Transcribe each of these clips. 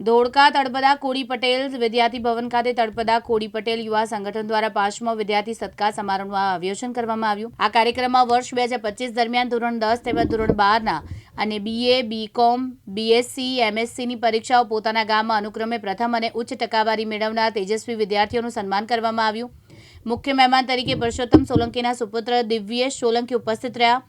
ધોળકા, તળપદા કોડી પટેલ વિદ્યાર્થી ભવન ખાતે તળપદા કોડી પટેલ યુવા સંગઠન દ્વારા પાંચમો વિદ્યાર્થી સત્કાર સમારોહનું આયોજન કરવામાં આવ્યું. આ કાર્યક્રમમાં વર્ષ બે હજાર પચીસ દરમિયાન ધોરણ દસ તેમજ ધોરણ બારના અને બીએ બીકોમ બીએસસી એમએસસીની પરીક્ષાઓ પોતાના ગામમાં અનુક્રમે પ્રથમ અને ઉચ્ચ ટકાવારી મેળવનાર તેજસ્વી વિદ્યાર્થીઓનું સન્માન કરવામાં આવ્યું. મુખ્ય મહેમાન તરીકે પુરુષોત્તમ સોલંકીના સુપુત્ર દિવ્યેશ સોલંકી ઉપસ્થિત રહ્યા.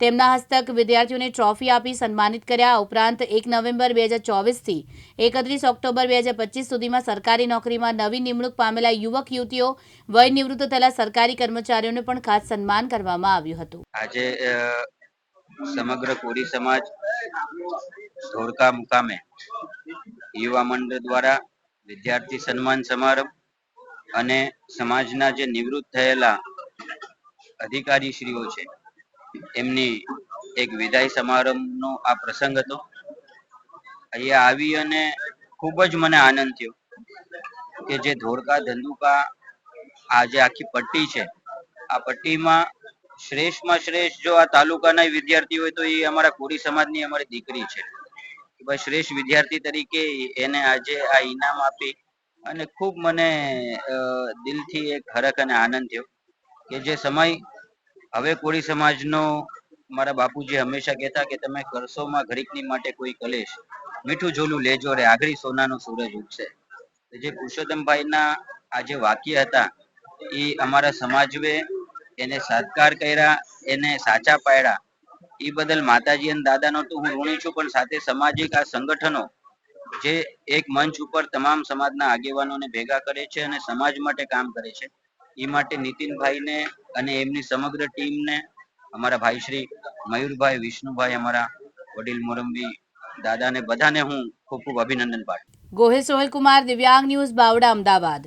તેમના હસ્તક વિદ્યાર્થીઓને ટ્રોફી આપી સન્માનિત કર્યા. ઉપરાંત એક નવેમ્બર બે હજાર ચોવીસથી એકત્રીસ ઓક્ટોબર બે હજાર પચીસ સુધીમાં સરકારી નોકરીમાં નવી નિમણૂક પામેલા યુવક યુવતીઓ વય નિવૃત્ત થયેલા સરકારી કર્મચારીઓને પણ ખાસ સન્માન કરવામાં આવ્યું હતું. આજે સમગ્ર કોરી સમાજ ધોળકા મુકામે યુવા મંડળ દ્વારા વિદ્યાર્થી સન્માન સમારંભ અને સમાજના જે નિવૃત્ત થયેલા અધિકારી શ્રીઓ છે એમની એક વિદાય સમારંભનો આ પ્રસંગ હતો. અહીંયા આવી અને ખૂબ જ મને આનંદ થયો કે જે ધોળકા ધંધુકા આ જે આખી પટ્ટી છે, આ પટ્ટીમાં શ્રેષ્ઠમાં શ્રેષ્ઠ જો આ તાલુકાના વિદ્યાર્થી હોય તો એ અમારા કોરી સમાજની અમારી દીકરી છે. ભાઈ શ્રેષ્ઠ વિદ્યાર્થી તરીકે એને આજે આ ઇનામ આપી અને ખૂબ મને દિલથી એક હરખ અને આનંદ થયો કે જે સમય હવે કોળી સમાજનો મારા બાપુજી હંમેશા કહેતા કે તમે કરશોમાં ઘડીકની માટે કોઈ કલેશ, મીઠું ઝોલું લેજો રે આઘડી સોનાનો સૂરજ ઉગશે. જે પુરુષોત્તમભાઈના આ જે વાક્ય હતા, એ અમારા સમાજે એને સત્કાર કર્યા, એને સાચા પાડ્યા. એ બદલ માતાજી અને દાદાનો તો હું ઋણી છું, પણ સાથે સામાજિક આ સંગઠનો જે એક મંચ ઉપર તમામ સમાજના આગેવાનોને ભેગા કરે છે અને સમાજ માટે કામ કરે છે. એ માટે નીતિનભાઈને અને એમની સમગ્ર ટીમને અમારા ભાઈ શ્રી મયુરભાઈ, વિષ્ણુભાઈ, અમારા વડીલ મોરંબી દાદાને બધાને હું ખૂબ ખૂબ અભિનંદન પાઠવું ગોહિલ સોહેલ કુમાર દિવ્યાંગ ન્યૂઝ બાવડા, અમદાવાદ.